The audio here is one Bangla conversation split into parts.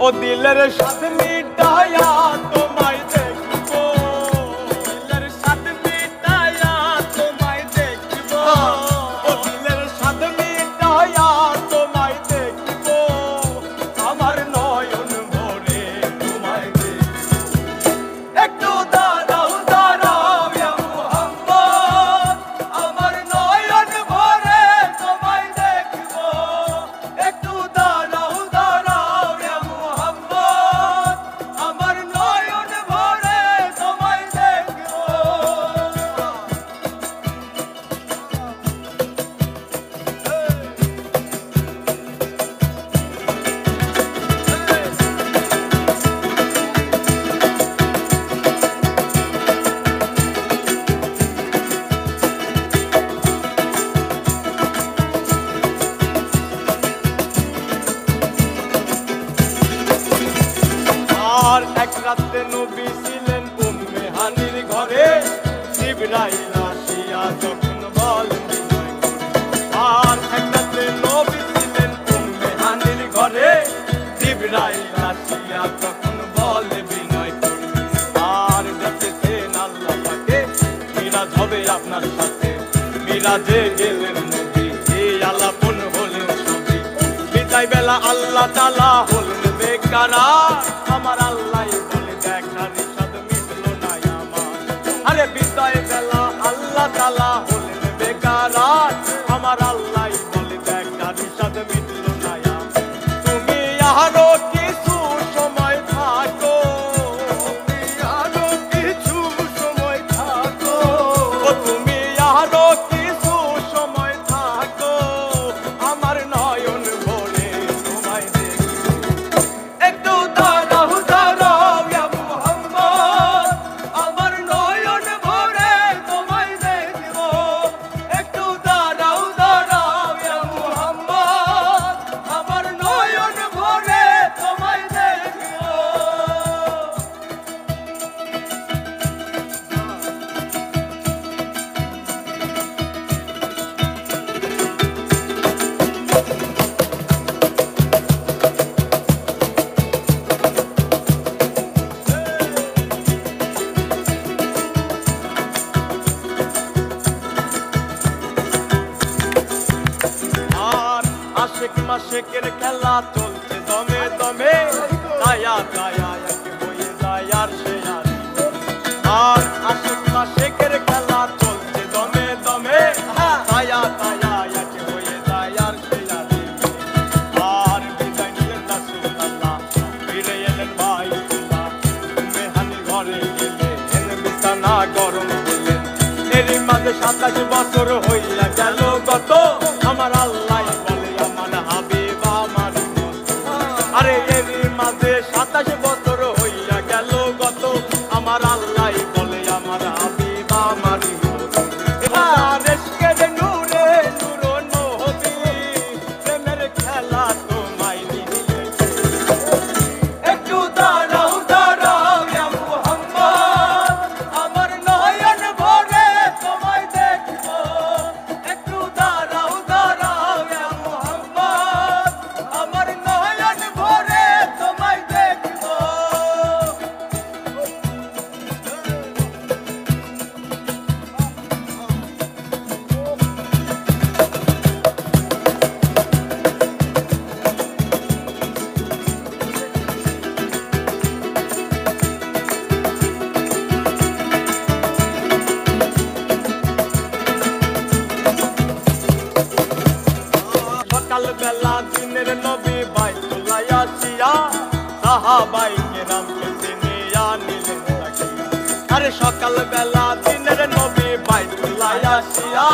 ও দিলের সাথে মিটায়া তোমায় মিরাজ হবে আপনার সাথে। মিরাজে গেলেন নবী এই আলাপন হলেন সবই। বিদায় বেলা আল্লাহ তালা হলেন বেকারা। আমার আল্লাহ বলে দেখার সাদ মিটল না আমার। আরে বিদায় বেলা আল্লাহ তালা হলেন আশেক মাসেকের খেলা চলছে। দমে দমে, দায়া দায়া খেলা চলছে। দমে দমে, দায়া দায়া সাতাশ বছর হইয়া গেল কত আমার আল্লাহ সাহাবাই কেরামকে চিনিয়া নিলেন আরে সকালবেলা দিনের নবী বাইতুল্লাহ আসিয়া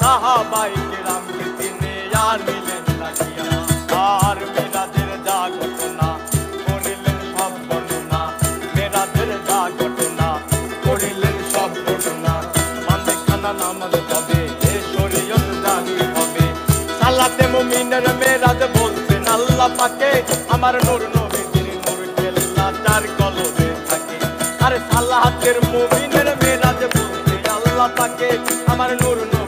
সাহাবাই কেরামকে চিনিয়া নিলেন আর মিরাজের যা ঘটনা, করিলেন সব ঘটনা মেরাজের যা ঘটনা, করিলেন সব ঘটনা মান্দে খানা নামাজ হবে এ শরীয়ত জাহি হবে। সালাতে মুমিনের মেরাজ বলছেন আল্লাহ পাকে, আমার নূর তাকে আমার নুরুন